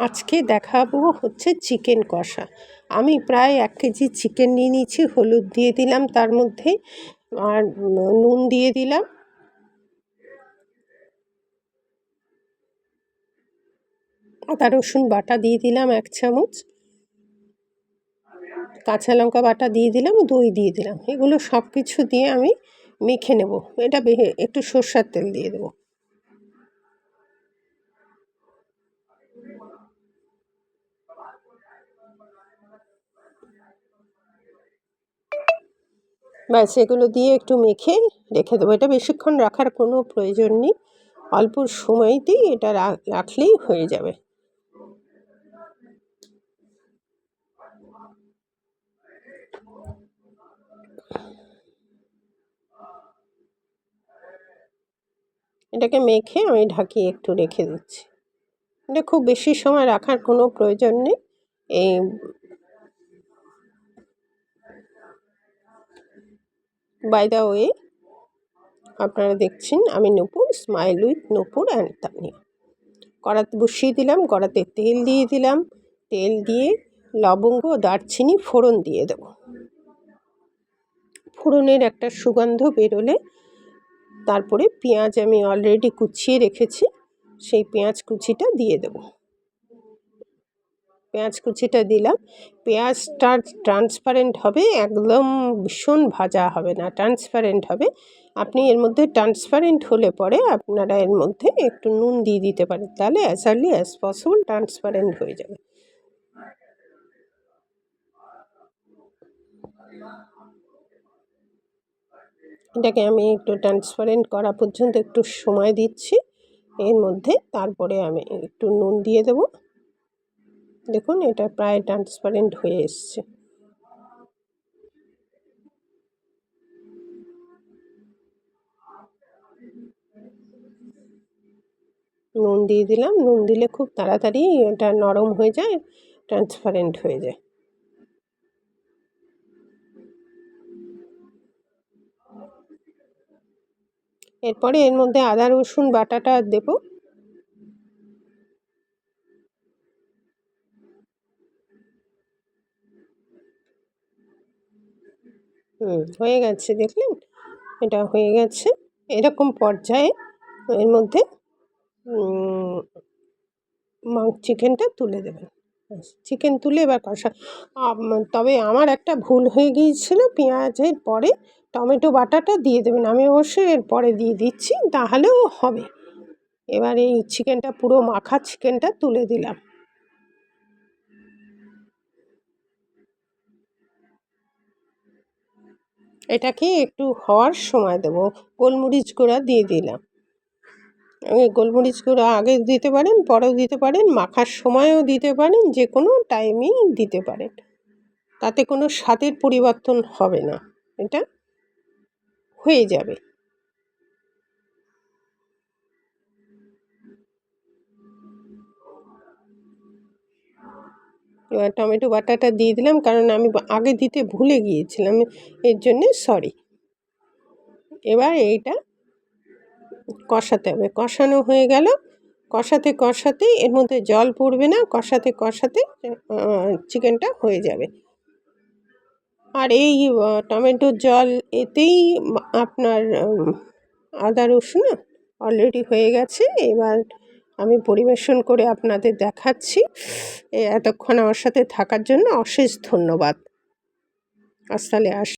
আজকে দেখাবো হচ্ছে চিকেন কষা। আমি প্রায় এক কেজি চিকেন নিয়ে নিয়েছি, হলুদ দিয়ে দিলাম তার মধ্যে, আর নুন দিয়ে দিলাম। আদা, রসুন বাটা দিয়ে দিলাম এক চামচ। কাঁচা লঙ্কা বাটা দিয়ে দিলাম, দই দিয়ে দিলাম। এগুলো সব কিছু দিয়ে আমি মেখে নেব। এটা একটু সর্ষার তেল দিয়ে দেবো। ব্যাস, এগুলো দিয়ে একটু মেখে রেখে দেবো। এটা বেশিক্ষণ রাখার কোনো প্রয়োজন নেই। অল্প সময়তেই এটা রাখলেই হয়ে যাবে। এটাকে মেখে আমি ঢাকিয়ে একটু রেখে দিচ্ছি। এটা খুব বেশি সময় রাখার কোনো প্রয়োজন নেই। এই বাই দ্য ওয়ে আপনারা দেখছেন আমি Nupur smile with Nupur and Tania কড়াতে বসিয়ে দিলাম, কড়াতে তেল দিয়ে দিলাম। তেল দিয়ে লবঙ্গ, দারচিনি, ফোড়ন দিয়ে দেব। ফোড়নের একটা সুগন্ধ বেরোলে তারপরে পেঁয়াজ আমি অলরেডি কুচিয়ে রেখেছি, সেই পেঁয়াজ কুচিটা দিয়ে দেবো। পেঁয়াজ কুচিটা দিলাম। পেঁয়াজটা ট্রান্সপারেন্ট হবে, একদম ভীষণ ভাজা হবে না ট্রান্সপারেন্ট হবে। আপনি এর মধ্যে ট্রান্সপারেন্ট হলে পরে আপনারা এর মধ্যে একটু নুন দিয়ে দিতে পারেন, তাহলে as early as possible transparent হয়ে যাবে। এটাকে আমি একটু ট্রান্সপারেন্ট করা পর্যন্ত একটু সময় দিচ্ছি। এর মধ্যে তারপরে আমি একটু নুন দিয়ে দেবো। দেখুন, এটা প্রায় ট্রান্সপারেন্ট হয়ে এসছে। নুন দিয়ে দিলাম। নুন দিলে খুব তাড়াতাড়ি এটা নরম হয়ে যায় ট্রান্সপারেন্ট হয়ে যায়। এরপরে এর মধ্যে আদা রসুন বাটাটা দেবো। হুম, হয়ে গেছে দেখলেন? এটা হয়ে গেছে। এরকম পর্যায়ে এর মধ্যে চিকেনটা তুলে দেবেন। চিকেন তুলে এবার কষা। তবে আমার একটা ভুল হয়ে গিয়েছিল পেঁয়াজের পরে। টমেটো বাটাটা দিয়ে দেবেন। আমি অবশ্যই এর পরে দিয়ে দিচ্ছি, তাহলেও হবে। এবার এই চিকেনটা, পুরো মাখা চিকেনটা তুলে দিলাম। এটাকে একটু হওয়ার সময় দেবো। গোলমরিচ গুঁড়া দিয়ে দিলাম। গোলমরিচ গুঁড়া আগে দিতে পারেন, পরেও দিতে পারেন, মাখার সময়ও দিতে পারেন, যে কোনো টাইমেই দিতে পারেন। তাতে কোনো স্বাদের পরিবর্তন হবে না। এটা হয়ে যাবে। টমেটো বাটাটা দিয়ে দিলাম, কারণ আমি আগে দিতে ভুলে গিয়েছিলাম, এর জন্যে সরি এবার এইটা কষাতে হবে। কষানো হয়ে গেল। কষাতে কষাতে এর মধ্যে জল পড়বে না, কষাতে কষাতে চিকেনটা হয়ে যাবে। আর এই টমেটোর জল এতেই আপনার আদা রসুন অলরেডি হয়ে গেছে। এবার আমি পরিবেশন করে আপনাদের দেখাচ্ছি। এতক্ষণ আমার সাথে থাকার জন্য অশেষ ধন্যবাদ। আসলে আস